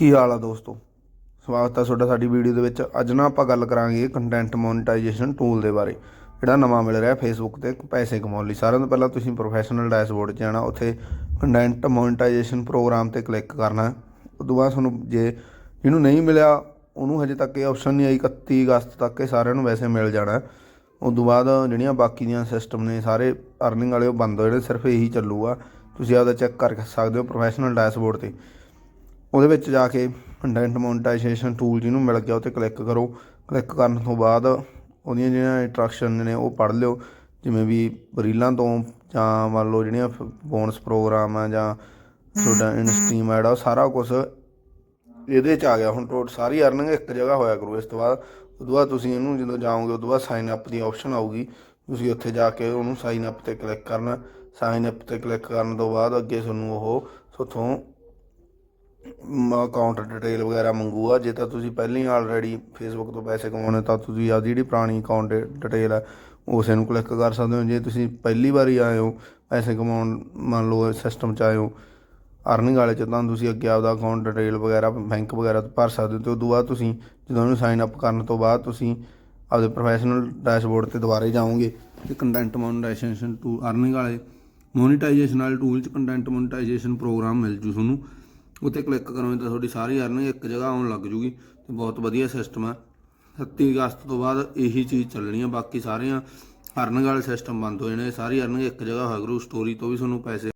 ਕੀ ਹਾਲ ਆ ਦੋਸਤੋ? ਸਵਾਗਤ ਹੈ ਤੁਹਾਡਾ ਸਾਡੀ ਵੀਡੀਓ ਦੇ ਵਿੱਚ। ਅੱਜ ਨਾ ਆਪਾਂ ਗੱਲ ਕਰਾਂਗੇ ਕੰਟੈਂਟ ਮੋਨਟਾਈਜੇਸ਼ਨ ਟੂਲ ਦੇ ਬਾਰੇ, ਜਿਹੜਾ ਨਵਾਂ ਮਿਲ ਰਿਹਾ ਫੇਸਬੁੱਕ ਤੇ ਪੈਸੇ ਕਮਾਉਣ ਲਈ। ਸਾਰਿਆਂ ਤੋਂ ਪਹਿਲਾਂ ਤੁਸੀਂ ਪ੍ਰੋਫੈਸ਼ਨਲ ਡੈਸ਼ਬੋਰਡ 'ਚ ਜਾਣਾ, ਉੱਥੇ ਕੰਟੈਂਟ ਮੋਨਟਾਈਜੇਸ਼ਨ ਪ੍ਰੋਗਰਾਮ ਤੇ ਕਲਿੱਕ ਕਰਨਾ। ਹੈ। ਉਸ ਤੋਂ ਬਾਅਦ ਤੁਹਾਨੂੰ ਜੇ ਜਿਹਨੂੰ ਨਹੀਂ ਮਿਲਿਆ, ਉਹਨੂੰ ਹਜੇ ਤੱਕ ਇਹ ਆਪਸ਼ਨ ਨਹੀਂ ਆਈ 31 ਅਗਸਤ ਤੱਕ ਇਹ ਸਾਰਿਆਂ ਨੂੰ ਵੈਸੇ ਮਿਲ ਜਾਣਾ। ਹੈ। ਉਸ ਤੋਂ ਬਾਅਦ ਜਿਹੜੀਆਂ ਬਾਕੀ ਦੀਆਂ ਸਿਸਟਮ ਨੇ, ਸਾਰੇ ਅਰਨਿੰਗ ਵਾਲੇ ਉਹ ਬੰਦ ਹੋ ਜਾਣੇ, ਸਿਰਫ ਇਹੀ ਚੱਲੂਗਾ। ਤੁਸੀਂ ਆਪਦਾ ਚੈੱਕ ਕਰ ਸਕਦੇ ਹੋ ਪ੍ਰੋਫੈਸ਼ਨਲ ਡੈਸ਼ਬੋਰਡ ਤੇ। ਉਹਦੇ ਵਿੱਚ ਜਾ ਕੇ ਕੰਟੈਂਟ ਮੋਨਟਾਈਜੇਸ਼ਨ ਟੂਲ ਜਿਹਨੂੰ ਮਿਲ ਗਿਆ ਉਹ ਤੇ ਕਲਿੱਕ ਕਰੋ। ਕਲਿੱਕ ਕਰਨ ਤੋਂ ਬਾਅਦ ਉਹਦੀਆਂ ਜਿਹੜੀਆਂ ਇੰਸਟਰਕਸ਼ਨ ਨੇ ਉਹ ਪੜ੍ਹ ਲਿਓ। ਜਿਵੇਂ ਵੀ ਰੀਲਾਂ ਤੋਂ ਜਾਂ ਮੰਨ ਲਓ ਜਿਹੜੀਆਂ ਬੋਨਸ ਪ੍ਰੋਗਰਾਮ ਆ ਜਾਂ ਤੁਹਾਡਾ ਇਨਸਟ੍ਰੀਮ ਐਡ ਆ ਸਾਰਾ ਕੁਝ ਇਹਦੇ ਚ ਆ ਗਿਆ। ਹੁਣ ਟੋਟ ਸਾਰੀ ਅਰਨਿੰਗ ਇੱਕ ਜਗ੍ਹਾ ਹੋਇਆ ਕਰੂ ਇਸ ਤੋਂ ਬਾਅਦ। ਉਸ ਤੋਂ ਬਾਅਦ ਤੁਸੀਂ ਇਹਨੂੰ ਜਦੋਂ ਜਾਓਗੇ ਉਸ ਤੋਂ ਬਾਅਦ ਸਾਈਨ ਅਪ ਦੀ ਆਪਸ਼ਨ ਆਊਗੀ। ਤੁਸੀਂ ਉੱਥੇ ਜਾ ਕੇ ਉਹਨੂੰ ਸਾਈਨ ਅਪ ਤੇ ਕਲਿੱਕ ਕਰਨਾ। ਸਾਈਨ ਅਪ ਤੇ ਕਲਿੱਕ ਕਰਨ ਤੋਂ ਬਾਅਦ ਅੱਗੇ ਤੁਹਾਨੂੰ ਉਹ ਤੁਹਾਥੋਂ ਅਕਾਊਂਟ ਡਿਟੇਲ ਵਗੈਰਾ ਮੰਗੂਗਾ ਜੇ ਤਾਂ ਤੁਸੀਂ ਪਹਿਲਾਂ ਹੀ ਆਲਰੇਡੀ ਫੇਸਬੁੱਕ ਤੋਂ ਪੈਸੇ ਕਮਾਉਣੇ ਤਾਂ ਤੁਸੀਂ ਆਪਦੀ ਜਿਹੜੀ ਪੁਰਾਣੀ ਅਕਾਊਂਟ ਡਿਟੇਲ ਹੈ ਉਸੇ ਨੂੰ ਕਲਿੱਕ ਕਰ ਸਕਦੇ ਹੋ। ਜੇ ਤੁਸੀਂ ਪਹਿਲੀ ਵਾਰੀ ਆਏ ਹੋ, ਪੈਸੇ ਕਮਾਉਣ, ਮੰਨ ਲਓ ਸਿਸਟਮ ਚ ਆਏ ਹੋ ਅਰਨਿੰਗ ਵਾਲੇ ਚ, ਤਾਂ ਤੁਸੀਂ ਅੱਗੇ ਆਪਦਾ ਅਕਾਊਂਟ ਡਿਟੇਲ ਵਗੈਰਾ ਬੈਂਕ ਵਗੈਰਾ ਤੋਂ ਭਰ ਸਕਦੇ ਹੋ। ਤੇ ਉਦੋਂ ਬਾਅਦ ਤੁਸੀਂ, ਜਦੋਂ ਉਹਨੂੰ ਸਾਈਨ ਅਪ ਕਰਨ ਤੋਂ ਬਾਅਦ ਤੁਸੀਂ ਆਪਦੇ ਪ੍ਰੋਫੈਸ਼ਨਲ ਡੈਸ਼ਬੋਰਡ ਤੇ ਦੁਬਾਰੇ ਜਾਓਗੇ, ਤੇ ਕੰਟੈਂਟ ਮੋਨਟਾਈਜੇਸ਼ਨ ਟੂ ਅਰਨਿੰਗ ਵਾਲੇ ਮੋਨੀਟਾਈਜੇਸ਼ਨ ਵਾਲੇ ਟੂਲ ਚ ਕੰਟੈਂਟ ਮੋਨਟਾਈਜੇਸ਼ਨ ਪ੍ਰੋਗਰਾਮ ਮਿਲ ਜੂ ਤੁਹਾਨੂੰ। ਉੱਤੇ ਕਲਿੱਕ ਕਰੋਗੇ ਤਾਂ ਤੁਹਾਡੀ ਸਾਰੀ ਅਰਨਿੰਗ ਇੱਕ ਜਗ੍ਹਾ ਆਉਣ ਲੱਗ ਜੂਗੀ ਤੇ ਬਹੁਤ ਵਧੀਆ ਸਿਸਟਮ ਹੈ 31 ਅਗਸਤ ਤੋਂ ਬਾਅਦ ਇਹੀ ਚੀਜ਼ ਚੱਲਣੀ ਆ, ਬਾਕੀ ਸਾਰੀਆਂ ਅਰਨਿੰਗ ਵਾਲੇ ਸਿਸਟਮ ਬੰਦ ਹੋ ਜਾਣੇ, ਸਾਰੀ ਅਰਨਿੰਗ ਇੱਕ ਜਗ੍ਹਾ ਹੋਇਆ ਕਰੂ ਸਟੋਰੀ ਤੋਂ ਵੀ ਤੁਹਾਨੂੰ ਪੈਸੇ